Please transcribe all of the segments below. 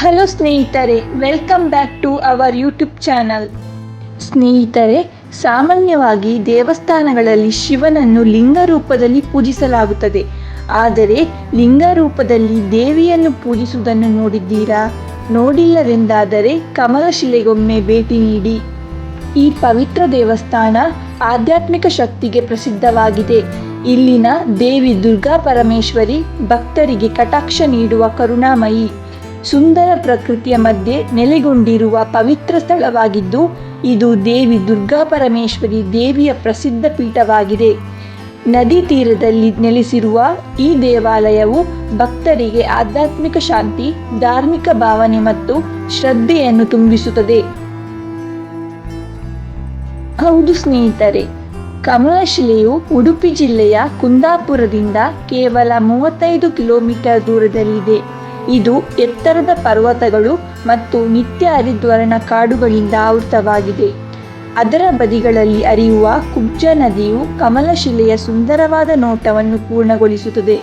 Hello ಸ್ನೇಹಿತರೆ welcome back to our YouTube channel ಸ್ನೇಹಿತರೆ, ಸಾಮಾನ್ಯವಾಗಿ ದೇವಸ್ಥಾನಗಳಲ್ಲಿ ಶಿವನನ್ನು ಲಿಂಗ ರೂಪದಲ್ಲಿ ಪೂಜಿಸಲಾಗುತ್ತದೆ. ಆದರೆ ಲಿಂಗ ರೂಪದಲ್ಲಿ ದೇವಿಯನ್ನು ಪೂಜಿಸುವುದನ್ನು ನೋಡಿದ್ದೀರಾ? ನೋಡಿಲ್ಲವೆಂದಾದರೆ ಕಮಲಶಿಲೆಗೊಮ್ಮೆ ಭೇಟಿ ನೀಡಿ. ಈ ಪವಿತ್ರ ದೇವಸ್ಥಾನ ಆಧ್ಯಾತ್ಮಿಕ ಶಕ್ತಿಗೆ ಪ್ರಸಿದ್ಧವಾಗಿದೆ. ಇಲ್ಲಿನ ದೇವಿ ದುರ್ಗಾ ಪರಮೇಶ್ವರಿ ಭಕ್ತರಿಗೆ ಕಟಾಕ್ಷ ನೀಡುವ ಕರುಣಾಮಯಿ. ಸುಂದರ ಪ್ರಕೃತಿಯ ಮಧ್ಯೆ ನೆಲೆಗೊಂಡಿರುವ ಪವಿತ್ರ ಸ್ಥಳವಾಗಿದ್ದು, ಇದು ದೇವಿ ದುರ್ಗಾ ಪರಮೇಶ್ವರಿ ದೇವಿಯ ಪ್ರಸಿದ್ಧ ಪೀಠವಾಗಿದೆ. ನದಿ ತೀರದಲ್ಲಿ ನೆಲೆಸಿರುವ ಈ ದೇವಾಲಯವು ಭಕ್ತರಿಗೆ ಆಧ್ಯಾತ್ಮಿಕ ಶಾಂತಿ, ಧಾರ್ಮಿಕ ಭಾವನೆ ಮತ್ತು ಶ್ರದ್ಧೆಯನ್ನು ತುಂಬಿಸುತ್ತದೆ. ಹೌದು ಸ್ನೇಹಿತರೆ, ಕಮಲಶಿಲೆಯು ಉಡುಪಿ ಜಿಲ್ಲೆಯ ಕುಂದಾಪುರದಿಂದ ಕೇವಲ ಮೂವತ್ತೈದು ಕಿಲೋಮೀಟರ್ ದೂರದಲ್ಲಿದೆ. ಇದು ಎತ್ತರದ ಪರ್ವತಗಳು ಮತ್ತು ನಿತ್ಯ ಹರಿದ್ವರ್ಣ ಕಾಡುಗಳಿಂದ ಆವೃತವಾಗಿದೆ. ಅದರ ಬದಿಗಳಲ್ಲಿ ಹರಿಯುವ ಕುಬ್ಜ ನದಿಯು ಕಮಲಶಿಲೆಯ ಸುಂದರವಾದ ನೋಟವನ್ನು ಪೂರ್ಣಗೊಳಿಸುತ್ತದೆ.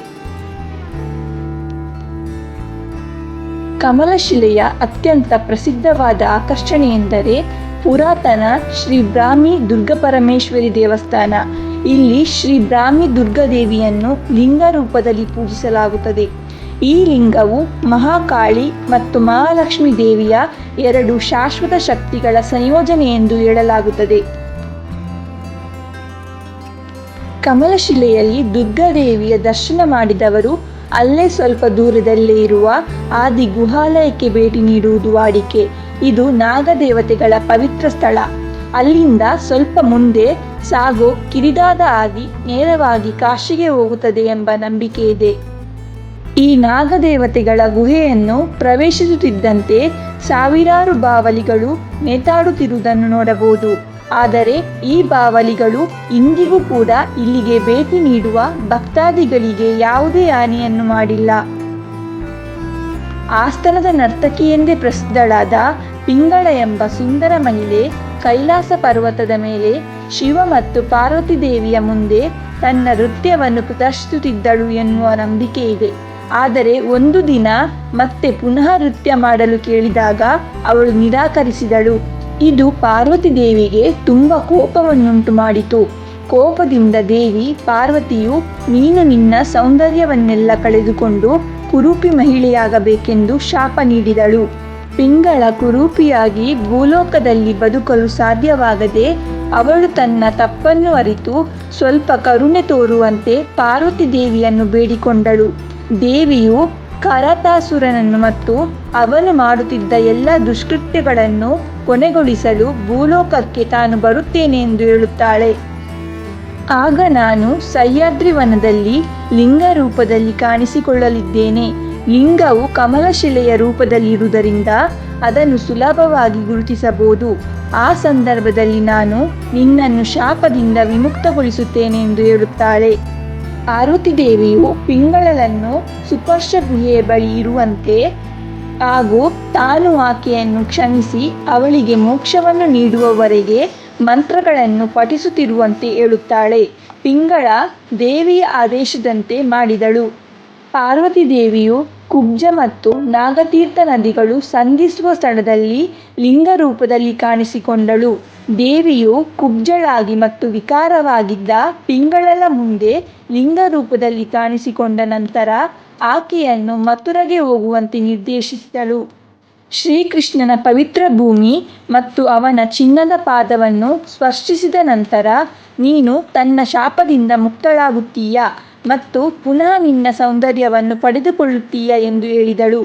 ಕಮಲಶಿಲೆಯ ಅತ್ಯಂತ ಪ್ರಸಿದ್ಧವಾದ ಆಕರ್ಷಣೆ ಎಂದರೆ ಪುರಾತನ ಶ್ರೀ ಬ್ರಾಹ್ಮಿ ದುರ್ಗಪರಮೇಶ್ವರಿ ದೇವಸ್ಥಾನ. ಇಲ್ಲಿ ಶ್ರೀ ಬ್ರಾಹ್ಮಿ ದುರ್ಗಾದೇವಿಯನ್ನು ಲಿಂಗ ರೂಪದಲ್ಲಿ ಪೂಜಿಸಲಾಗುತ್ತದೆ. ಈ ಲಿಂಗವು ಮಹಾಕಾಳಿ ಮತ್ತು ಮಹಾಲಕ್ಷ್ಮಿ ದೇವಿಯ ಎರಡು ಶಾಶ್ವತ ಶಕ್ತಿಗಳ ಸಂಯೋಜನೆ ಎಂದು ಹೇಳಲಾಗುತ್ತದೆ. ಕಮಲಶಿಲೆಯಲ್ಲಿ ದುರ್ಗಾದೇವಿಯ ದರ್ಶನ ಮಾಡಿದವರು ಅಲ್ಲೇ ಸ್ವಲ್ಪ ದೂರದಲ್ಲೇ ಇರುವ ಆದಿ ಗುಹಾಲಯಕ್ಕೆ ಭೇಟಿ ನೀಡುವುದು ವಾಡಿಕೆ. ಇದು ನಾಗದೇವತೆಗಳ ಪವಿತ್ರ ಸ್ಥಳ. ಅಲ್ಲಿಂದ ಸ್ವಲ್ಪ ಮುಂದೆ ಸಾಗೋ ಕಿರಿದಾದ ಆದಿ ನೇರವಾಗಿ ಕಾಶಿಗೆ ಹೋಗುತ್ತದೆ ಎಂಬ ನಂಬಿಕೆ ಇದೆ. ಈ ನಾಗದೇವತೆಗಳ ಗುಹೆಯನ್ನು ಪ್ರವೇಶಿಸುತ್ತಿದ್ದಂತೆ ಸಾವಿರಾರು ಬಾವಲಿಗಳು ನೇತಾಡುತ್ತಿರುವುದನ್ನು ನೋಡಬಹುದು. ಆದರೆ ಈ ಬಾವಲಿಗಳು ಇಂದಿಗೂ ಕೂಡ ಇಲ್ಲಿಗೆ ಭೇಟಿ ನೀಡುವ ಭಕ್ತಾದಿಗಳಿಗೆ ಯಾವುದೇ ಹಾನಿಯನ್ನು ಮಾಡಿಲ್ಲ. ಆಸ್ಥಾನದ ನರ್ತಕಿ ಎಂದೇ ಪ್ರಸಿದ್ಧಳಾದ ಪಿಂಗಳ ಎಂಬ ಸುಂದರ ಮಹಿಳೆ ಕೈಲಾಸ ಪರ್ವತದ ಮೇಲೆ ಶಿವ ಮತ್ತು ಪಾರ್ವತಿ ದೇವಿಯ ಮುಂದೆ ತನ್ನ ನೃತ್ಯವನ್ನು ಪ್ರದರ್ಶಿಸುತ್ತಿದ್ದಳು ಎನ್ನುವ ನಂಬಿಕೆ ಇದೆ. ಆದರೆ ಒಂದು ದಿನ ಮತ್ತೆ ಪುನಃ ನೃತ್ಯ ಮಾಡಲು ಕೇಳಿದಾಗ ಅವಳು ನಿರಾಕರಿಸಿದಳು. ಇದು ಪಾರ್ವತಿ ದೇವಿಗೆ ತುಂಬ ಕೋಪವನ್ನುಂಟು ಮಾಡಿತು. ಕೋಪದಿಂದ ದೇವಿ ಪಾರ್ವತಿಯು, ನೀನು ನಿನ್ನ ಸೌಂದರ್ಯವನ್ನೆಲ್ಲ ಕಳೆದುಕೊಂಡು ಕುರೂಪಿ ಮಹಿಳೆಯಾಗಬೇಕೆಂದು ಶಾಪ ನೀಡಿದಳು. ಪಿಂಗಳ ಕುರೂಪಿಯಾಗಿ ಭೂಲೋಕದಲ್ಲಿ ಬದುಕಲು ಸಾಧ್ಯವಾಗದೆ ಅವಳು ತನ್ನ ತಪ್ಪನ್ನು ಅರಿತು ಸ್ವಲ್ಪ ಕರುಣೆ ತೋರುವಂತೆ ಪಾರ್ವತಿ ದೇವಿಯನ್ನು ಬೇಡಿಕೊಂಡಳು. ದೇವಿಯು ಕರತಾಸುರನನ್ನು ಮತ್ತು ಅವನು ಮಾಡುತ್ತಿದ್ದ ಎಲ್ಲ ದುಷ್ಕೃತ್ಯಗಳನ್ನು ಕೊನೆಗೊಳಿಸಲು ಭೂಲೋಕಕ್ಕೆ ತಾನು ಬರುತ್ತೇನೆ ಎಂದು ಹೇಳುತ್ತಾಳೆ. ಆಗ ನಾನು ಸಹ್ಯಾದ್ರಿವನದಲ್ಲಿ ಲಿಂಗ ರೂಪದಲ್ಲಿ ಕಾಣಿಸಿಕೊಳ್ಳಲಿದ್ದೇನೆ. ಲಿಂಗವು ಕಮಲಶಿಲೆಯ ರೂಪದಲ್ಲಿರುವುದರಿಂದ ಅದನ್ನು ಸುಲಭವಾಗಿ ಗುರುತಿಸಬಹುದು. ಆ ಸಂದರ್ಭದಲ್ಲಿ ನಾನು ನಿನ್ನನ್ನು ಶಾಪದಿಂದ ವಿಮುಕ್ತಗೊಳಿಸುತ್ತೇನೆ ಎಂದು ಹೇಳುತ್ತಾಳೆ. ಪಾರ್ವತಿ ದೇವಿಯು ಪಿಂಗಳನ್ನು ಸುಪರ್ಶ ಗುಹೆಯ ಬಳಿ ಇರುವಂತೆ ಹಾಗೂ ತಾನು ಆಕೆಯನ್ನು ಕ್ಷಮಿಸಿ ಅವಳಿಗೆ ಮೋಕ್ಷವನ್ನು ನೀಡುವವರೆಗೆ ಮಂತ್ರಗಳನ್ನು ಪಠಿಸುತ್ತಿರುವಂತೆ ಹೇಳುತ್ತಾಳೆ. ಪಿಂಗಳ ದೇವಿಯ ಆದೇಶದಂತೆ ಮಾಡಿದಳು. ಪಾರ್ವತಿ ದೇವಿಯು ಕುಬ್ಜ ಮತ್ತು ನಾಗತೀರ್ಥ ನದಿಗಳು ಸಂಧಿಸುವ ಸ್ಥಳದಲ್ಲಿ ಲಿಂಗ ರೂಪದಲ್ಲಿ ಕಾಣಿಸಿಕೊಂಡಳು. ದೇವಿಯು ಕುಬ್ಜಳಾಗಿ ಮತ್ತು ವಿಕಾರವಾಗಿದ್ದ ಪಿಂಗಳಲ ಮುಂದೆ ಲಿಂಗ ರೂಪದಲ್ಲಿ ಕಾಣಿಸಿಕೊಂಡ ನಂತರ ಆಕೆಯನ್ನು ಮಥುರೆಗೆ ಹೋಗುವಂತೆ ನಿರ್ದೇಶಿಸಿದಳು. ಶ್ರೀಕೃಷ್ಣನ ಪವಿತ್ರ ಭೂಮಿ ಮತ್ತು ಅವನ ಚಿನ್ನದ ಪಾದವನ್ನು ಸ್ಪರ್ಶಿಸಿದ ನಂತರ, ನೀನು ತನ್ನ ಶಾಪದಿಂದ ಮುಕ್ತಳಾಗುತ್ತೀಯ ಮತ್ತು ಪುನಃ ನಿನ್ನ ಸೌಂದರ್ಯವನ್ನು ಪಡೆದುಕೊಳ್ಳುತ್ತೀಯ ಎಂದು ಹೇಳಿದಳು.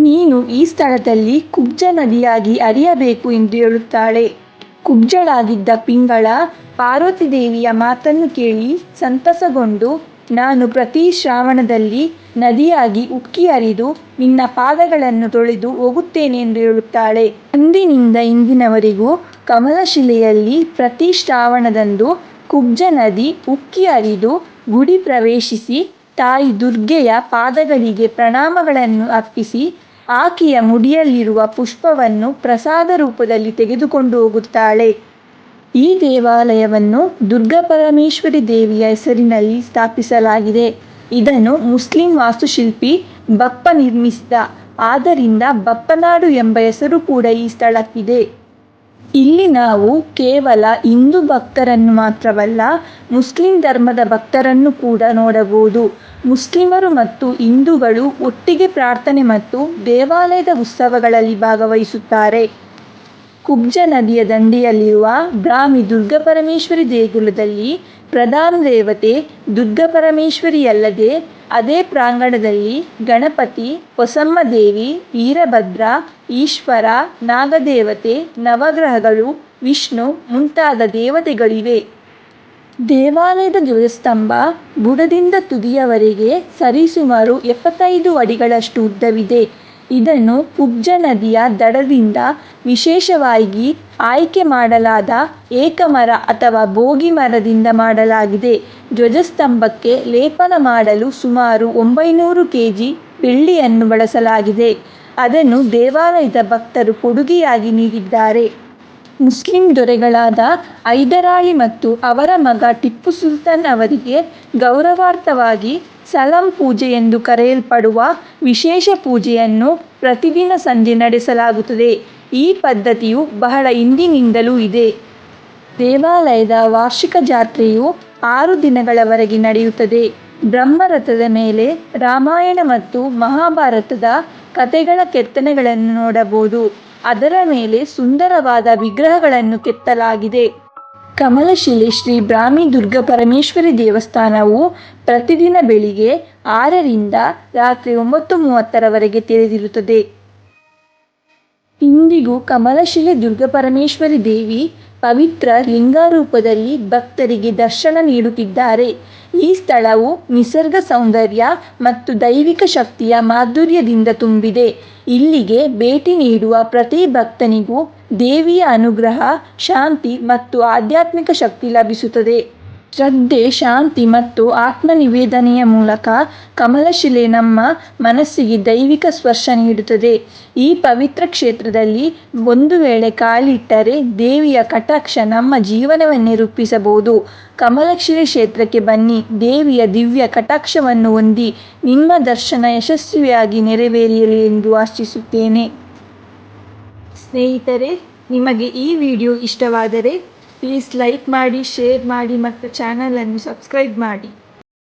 ನೀನು ಈ ಸ್ಥಳದಲ್ಲಿ ಕುಬ್ಜ ನದಿಯಾಗಿ ಅರಿಯಬೇಕು ಎಂದು ಹೇಳುತ್ತಾಳೆ. ಕುಬ್ಜಳಾಗಿದ್ದ ಪಿಂಗಳ ಪಾರ್ವತಿ ದೇವಿಯ ಮಾತನ್ನು ಕೇಳಿ ಸಂತಸಗೊಂಡು, ನಾನು ಪ್ರತಿ ಶ್ರಾವಣದಲ್ಲಿ ನದಿಯಾಗಿ ಉಕ್ಕಿ ಹರಿದು ನಿನ್ನ ಪಾದಗಳನ್ನು ತೊಳೆದು ಹೋಗುತ್ತೇನೆ ಎಂದು ಹೇಳುತ್ತಾಳೆ. ಅಂದಿನಿಂದ ಇಂದಿನವರೆಗೂ ಕಮಲಶಿಲೆಯಲ್ಲಿ ಪ್ರತಿ ಶ್ರಾವಣದಂದು ಕುಬ್ಜ ನದಿ ಉಕ್ಕಿ ಹರಿದು ಗುಡಿ ಪ್ರವೇಶಿಸಿ ತಾಯಿ ದುರ್ಗೆಯ ಪಾದಗಳಿಗೆ ಪ್ರಣಾಮಗಳನ್ನು ಅರ್ಪಿಸಿ ಆಕೆಯ ಮುಡಿಯಲ್ಲಿರುವ ಪುಷ್ಪವನ್ನು ಪ್ರಸಾದ ರೂಪದಲ್ಲಿ ತೆಗೆದುಕೊಂಡು ಹೋಗುತ್ತಾಳೆ. ಈ ದೇವಾಲಯವನ್ನು ದುರ್ಗಾ ಪರಮೇಶ್ವರಿ ದೇವಿಯ ಹೆಸರಿನಲ್ಲಿ ಸ್ಥಾಪಿಸಲಾಗಿದೆ. ಇದನ್ನು ಮುಸ್ಲಿಂ ವಾಸ್ತುಶಿಲ್ಪಿ ಬಪ್ಪ ನಿರ್ಮಿಸಿದ. ಆದ್ದರಿಂದ ಬಪ್ಪನಾಡು ಎಂಬ ಹೆಸರು ಕೂಡ ಈ ಸ್ಥಳಕ್ಕಿದೆ. ಇಲ್ಲಿ ನಾವು ಕೇವಲ ಹಿಂದೂ ಭಕ್ತರನ್ನು ಮಾತ್ರವಲ್ಲ, ಮುಸ್ಲಿಂ ಧರ್ಮದ ಭಕ್ತರನ್ನು ಕೂಡ ನೋಡಬಹುದು. ಮುಸ್ಲಿಮರು ಮತ್ತು ಹಿಂದೂಗಳು ಒಟ್ಟಿಗೆ ಪ್ರಾರ್ಥನೆ ಮತ್ತು ದೇವಾಲಯದ ಉತ್ಸವಗಳಲ್ಲಿ ಭಾಗವಹಿಸುತ್ತಾರೆ. ಕುಬ್ಜ ನದಿಯ ದಂಡೆಯಲ್ಲಿರುವ ಬ್ರಾಹ್ಮಿ ದುರ್ಗಾಪರಮೇಶ್ವರಿ ದೇಗುಲದಲ್ಲಿ ಪ್ರಧಾನ ದೇವತೆ ದುರ್ಗಾಪರಮೇಶ್ವರಿಯಲ್ಲದೆ ಅದೇ ಪ್ರಾಂಗಣದಲ್ಲಿ ಗಣಪತಿ ಹೊಸಮ್ಮ ದೇವಿ ವೀರಭದ್ರ, ಈಶ್ವರ, ನಾಗದೇವತೆ, ನವಗ್ರಹಗಳು, ವಿಷ್ಣು ಮುಂತಾದ ದೇವತೆಗಳಿವೆ. ದೇವಾಲಯದ ಧ್ವಜಸ್ತಂಭ ಬುಡದಿಂದ ತುದಿಯವರೆಗೆ ಸರಿಸುಮಾರು ಎಪ್ಪತ್ತೈದು ಅಡಿಗಳಷ್ಟು ಉದ್ದವಿದೆ. ಇದನ್ನು ಕುಬ್ಜ ನದಿಯ ದಡದಿಂದ ವಿಶೇಷವಾಗಿ ಆಯ್ಕೆ ಮಾಡಲಾದ ಏಕಮರ ಅಥವಾ ಬೋಗಿ ಮರದಿಂದ ಮಾಡಲಾಗಿದೆ. ಧ್ವಜಸ್ತಂಭಕ್ಕೆ ಲೇಪನ ಮಾಡಲು ಸುಮಾರು ಒಂಬೈನೂರು ಕೆಜಿ ಬೆಳ್ಳಿಯನ್ನು ಬಳಸಲಾಗಿದೆ. ಅದನ್ನು ದೇವಾಲಯದ ಭಕ್ತರು ಕೊಡುಗೆಯಾಗಿ ನೀಡಿದ್ದಾರೆ. ಮುಸ್ಲಿಂ ದೊರೆಗಳಾದ ಐದರಾಯಿ ಮತ್ತು ಅವರ ಮಗ ಟಿಪ್ಪು ಸುಲ್ತಾನ್ ಅವರಿಗೆ ಗೌರವಾರ್ಥವಾಗಿ ಸಲಂ ಪೂಜೆ ಎಂದು ಕರೆಯಲ್ಪಡುವ ವಿಶೇಷ ಪೂಜೆಯನ್ನು ಪ್ರತಿದಿನ ಸಂಜೆ ನಡೆಸಲಾಗುತ್ತದೆ. ಈ ಪದ್ಧತಿಯು ಬಹಳ ಹಿಂದಿನಿಂದಲೂ ಇದೆ. ದೇವಾಲಯದ ವಾರ್ಷಿಕ ಜಾತ್ರೆಯು ಆರು ದಿನಗಳವರೆಗೆ ನಡೆಯುತ್ತದೆ. ಬ್ರಹ್ಮರಥದ ಮೇಲೆ ರಾಮಾಯಣ ಮತ್ತು ಮಹಾಭಾರತದ ಕಥೆಗಳ ಕೆತ್ತನೆಗಳನ್ನು ನೋಡಬಹುದು. ಅದರ ಮೇಲೆ ಸುಂದರವಾದ ವಿಗ್ರಹಗಳನ್ನು ಕೆತ್ತಲಾಗಿದೆ. ಕಮಲಶಿಲೆ ಶ್ರೀ ಬ್ರಾಹ್ಮಿ ದುರ್ಗ ಪರಮೇಶ್ವರಿ ದೇವಸ್ಥಾನವು ಪ್ರತಿದಿನ ಬೆಳಿಗ್ಗೆ ಆರರಿಂದ ರಾತ್ರಿ ಒಂಬತ್ತು ಮೂವತ್ತರವರೆಗೆ ತೆರೆದಿರುತ್ತದೆ. ಇಂದಿಗೂ ಕಮಲಶಿಲೆ ದುರ್ಗಾಪರಮೇಶ್ವರಿ ದೇವಿ ಪವಿತ್ರ ಲಿಂಗರೂಪದಲ್ಲಿ ಭಕ್ತರಿಗೆ ದರ್ಶನ ನೀಡುತ್ತಿದ್ದಾರೆ. ಈ ಸ್ಥಳವು ನಿಸರ್ಗ ಸೌಂದರ್ಯ ಮತ್ತು ದೈವಿಕ ಶಕ್ತಿಯ ಮಾಧುರ್ಯದಿಂದ ತುಂಬಿದೆ. ಇಲ್ಲಿಗೆ ಭೇಟಿ ನೀಡುವ ಪ್ರತಿ ಭಕ್ತನಿಗೂ ದೇವಿಯ ಅನುಗ್ರಹ, ಶಾಂತಿ ಮತ್ತು ಆಧ್ಯಾತ್ಮಿಕ ಶಕ್ತಿ ಲಭಿಸುತ್ತದೆ. ಶ್ರದ್ಧೆ, ಶಾಂತಿ ಮತ್ತು ಆತ್ಮನಿವೇದನೆಯ ಮೂಲಕ ಕಮಲಶಿಲೆ ನಮ್ಮ ಮನಸ್ಸಿಗೆ ದೈವಿಕ ಸ್ಪರ್ಶ ನೀಡುತ್ತದೆ. ಈ ಪವಿತ್ರ ಕ್ಷೇತ್ರದಲ್ಲಿ ಒಂದು ವೇಳೆ ಕಾಲಿಟ್ಟರೆ ದೇವಿಯ ಕಟಾಕ್ಷ ನಮ್ಮ ಜೀವನವನ್ನೇ ರೂಪಿಸಬಹುದು. ಕಮಲಶಿಲೆ ಕ್ಷೇತ್ರಕ್ಕೆ ಬನ್ನಿ. ದೇವಿಯ ದಿವ್ಯ ಕಟಾಕ್ಷವನ್ನು ಹೊಂದಿ ನಿಮ್ಮ ದರ್ಶನ ಯಶಸ್ವಿಯಾಗಿ ನೆರವೇರಿಯಲಿ ಎಂದು ಆಶಿಸುತ್ತೇನೆ. ಸ್ನೇಹಿತರೆ, ನಿಮಗೆ ಈ ವಿಡಿಯೋ ಇಷ್ಟವಾದರೆ ಪ್ಲೀಸ್ ಲೈಕ್ ಮಾಡಿ ಶೇರ್ ಮಾಡಿ ಮತ್ತು ಚಾನಲನ್ನು ಸಬ್ಸ್ಕ್ರೈಬ್ ಮಾಡಿ.